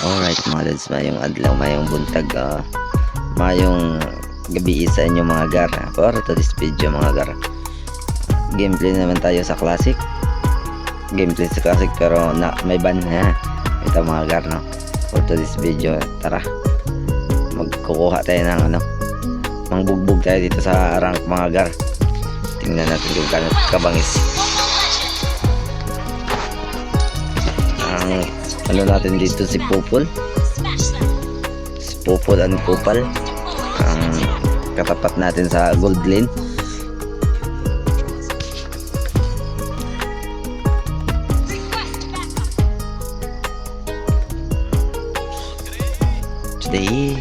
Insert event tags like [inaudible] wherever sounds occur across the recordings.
mga lods, mayong adlaw, mayong buntag, ah, mayong gabi sa inyo mga gar. For to this video mga gar. Gameplay naman tayo sa classic. Gameplay sa classic pero na, may ban ha. Ito mga gar no. For to this video, tara. Magkukuha tayo ng ano. Mangbugbog tayo dito sa rank mga gar. Tingnan natin kung kano kabangis. Ang ano natin dito si Pupol. Si Pupol and Pupal. Ang katapat natin sa gold lane. Today.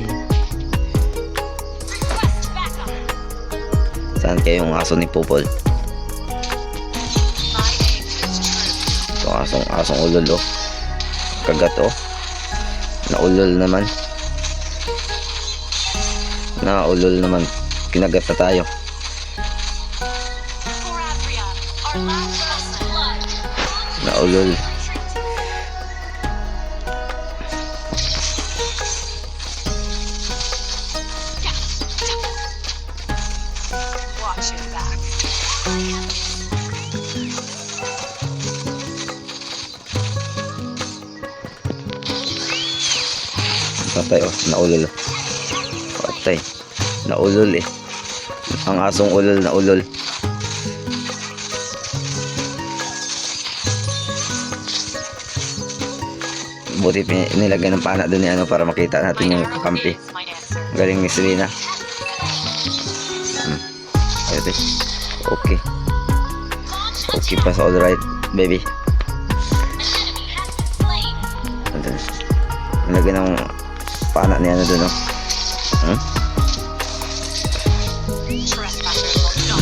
Saan kayong aso ni Pupol? Ito asong asong ulol oh. Kagat oh. Naulol naman. Naulol naman. Kinagat na tayo. Naulol. Patay oh. Naulol. Patay. Naulol eh. Ang asong ulol na ulol. Buti nilagyan ng pana doon ni ano para makita natin yung kakampi. Galing ni Selena. Hmm. Ayun, eh. Okay. Okay pa sa all right, baby. Ito. Nilagyan ng pana ni ano doon, oh. Hmm?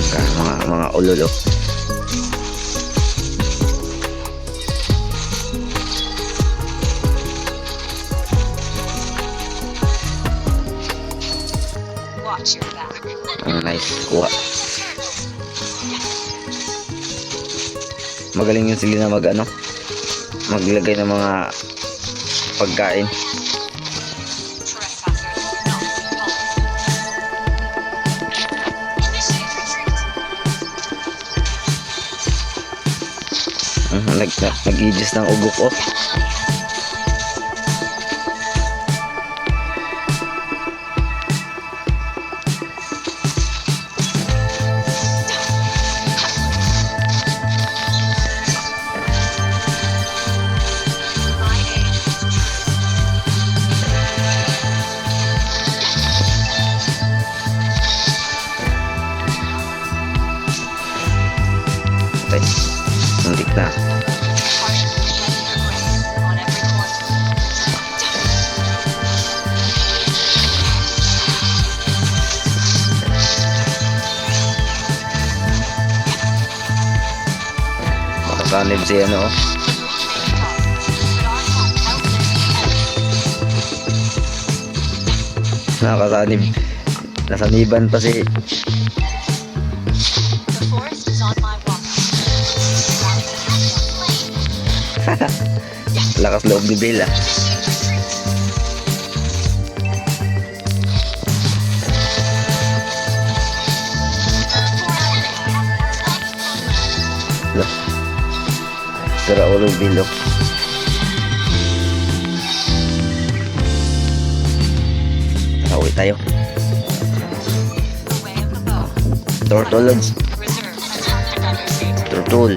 Ka- mga mga ulol, oh. Ang nice. Kuha. Magaling yung Selena mag ano. Maglagay ng mga pagkain. Nag, nag, nag-adjust ng aim. Okay. Muntik na. Makasanib si ano, oh. Nakasanib. Nasaniban pa si [laughs] lakas loob ni Bill, ah. Sira ulo Bill, oh. Tara, tayo. Defender state. Turtle.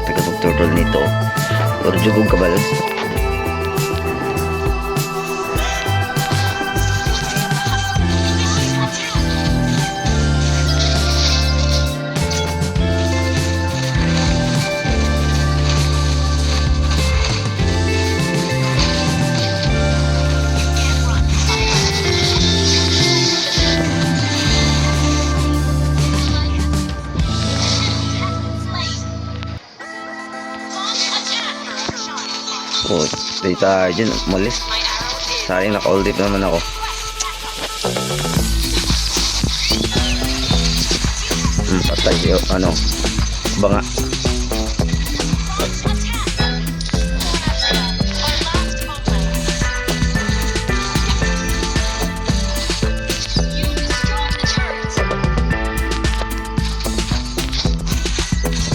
Taga tong turtle nito. Pero jugog ka ba Oh, dito tayo dyan. Malis. Sayang naka-all dip naman ako. Hmm, patay. Yo, ano? Banga.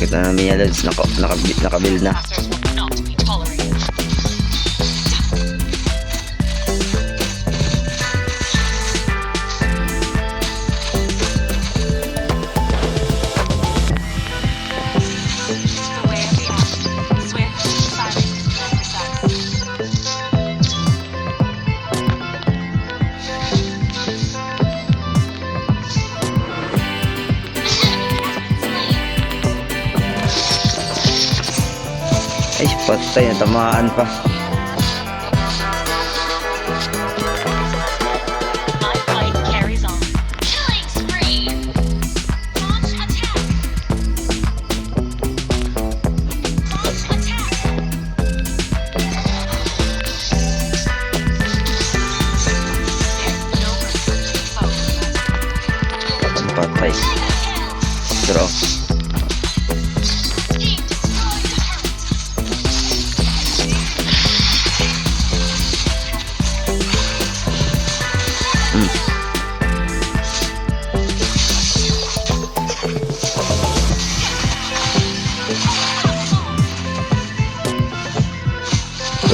Kita na namin yan, lads. Naka, naka, naka-build na. Ay, patay, natamaan pa.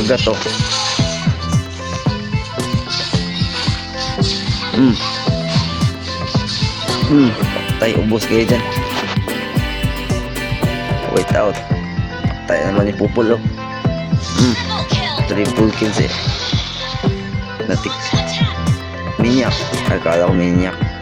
Kagat to. Hmm. Hmm. Patay, ubos kayo dyan. Wait out. Patay naman ni Pupul oh. Hmm. Triple kill. Triple kills eh. Natik. Minyak. Akala ko minyak.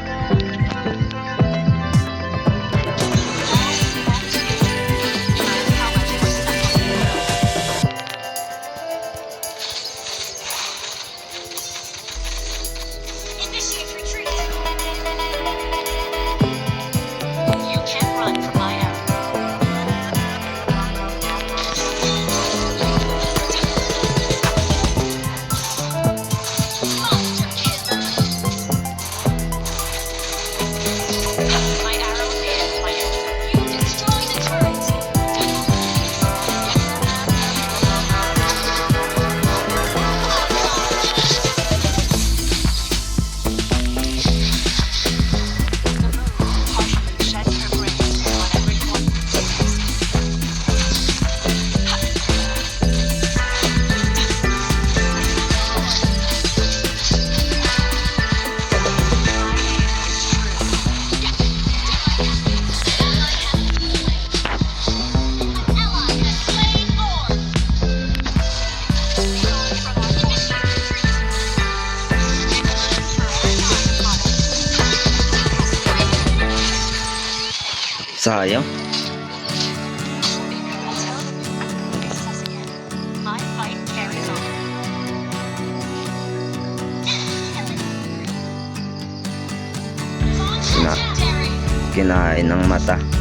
Sayang. Na. Kinain ng mata.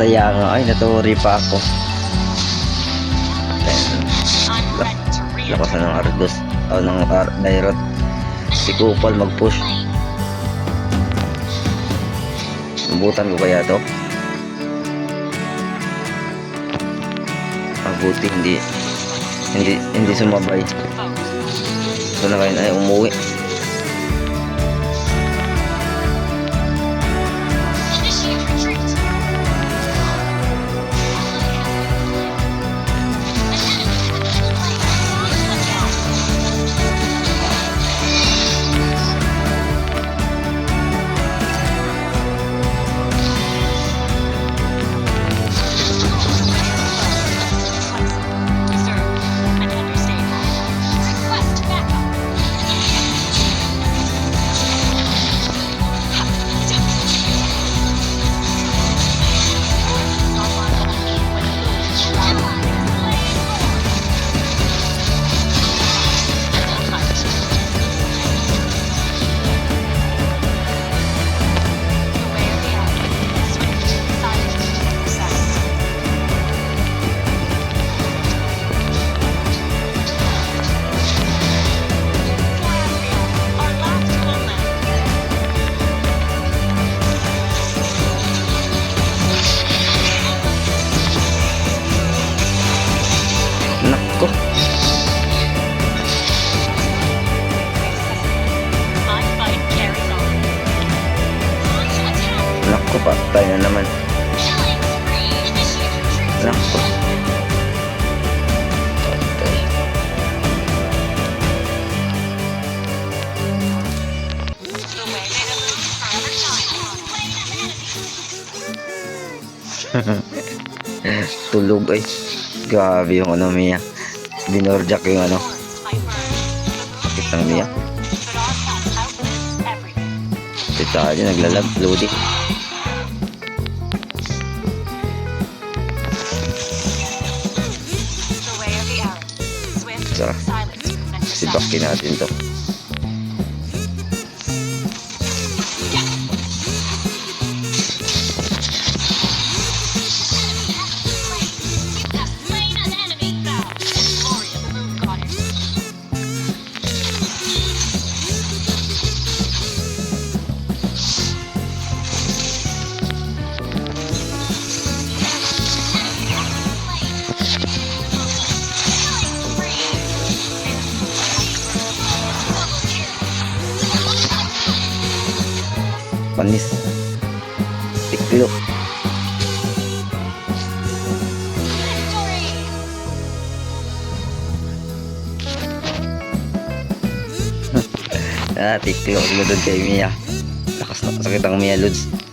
Saya nga. Ay, naturi pa ako. I'm ready to re-attack. Lakas na ng. O ng Ar. Si Kupal mag-push. Nabutan ko kaya to? Mabuti hindi hindi hindi sumabay. So na kayo ay umuwi. ko pa. Tayo na naman. Nako. [laughs] Tulog ay. Grabe yung ano niya. Binorjak yung ano. Bakit ang niya? Ito tayo naglalag. Loading. Sa- Sibakin natin to. Panis. Tiklo. [laughs] Ah, tiklo. Ano doon kay Mia. Lakas na sakit ang Mia Lods.